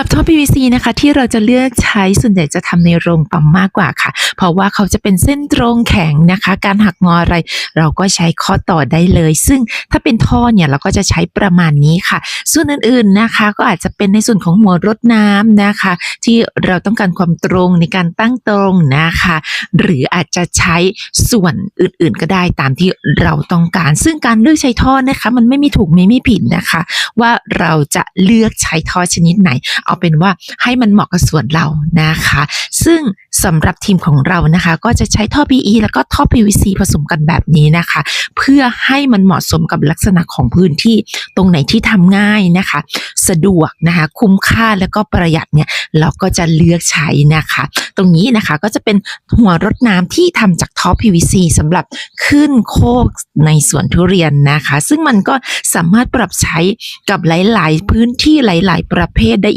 กับท่อ PVC นะคะที่เราจะเลือกใช้ส่วนใหญ่จะทำในโรงปั๊มมากกว่าค่ะ เพราะว่าเขาจะเป็นเส้นตรงแข็งนะคะ การหักงออะไร เราก็ใช้ข้อต่อได้เลย ซึ่งถ้าเป็นท่อเนี่ยเราก็จะใช้ประมาณนี้ค่ะ ส่วนอื่นๆนะคะ ก็อาจจะเป็นในส่วนของหัวรดน้ำนะคะ ที่เราต้องการความตรงในการตั้งตรงนะคะ หรืออาจจะใช้ส่วนอื่นๆ ก็ได้ตามที่เราต้องการ ซึ่งการเลือกใช้ท่อนะคะ มันไม่มีถูกไม่มีผิดนะคะ ว่าเราจะเลือกใช้ท่อชนิดไหนเอาเป็นว่าให้มันเหมาะกับส่วนเรานะคะ ซึ่งสำหรับทีมของเรานะคะ ก็จะใช้ท่อ PE แล้วก็ท่อ PVC ผสมกันแบบนี้นะคะ เพื่อให้มันเหมาะสมกับลักษณะของพื้นที่ตรงไหนที่ทำง่ายนะคะ สะดวกนะคะ คุ้มค่าแล้วก็ประหยัดเนี่ยเราก็จะเลือกใช้นะคะ ตรงนี้นะคะก็จะเป็นหัวรดน้ำที่ทำจากท่อ PVC สำหรับขึ้นโคกในสวนทุเรียนนะคะ ซึ่งมันก็สามารถปรับใช้กับหลาย ๆ พื้นที่หลาย ๆ ประเภทได้อีก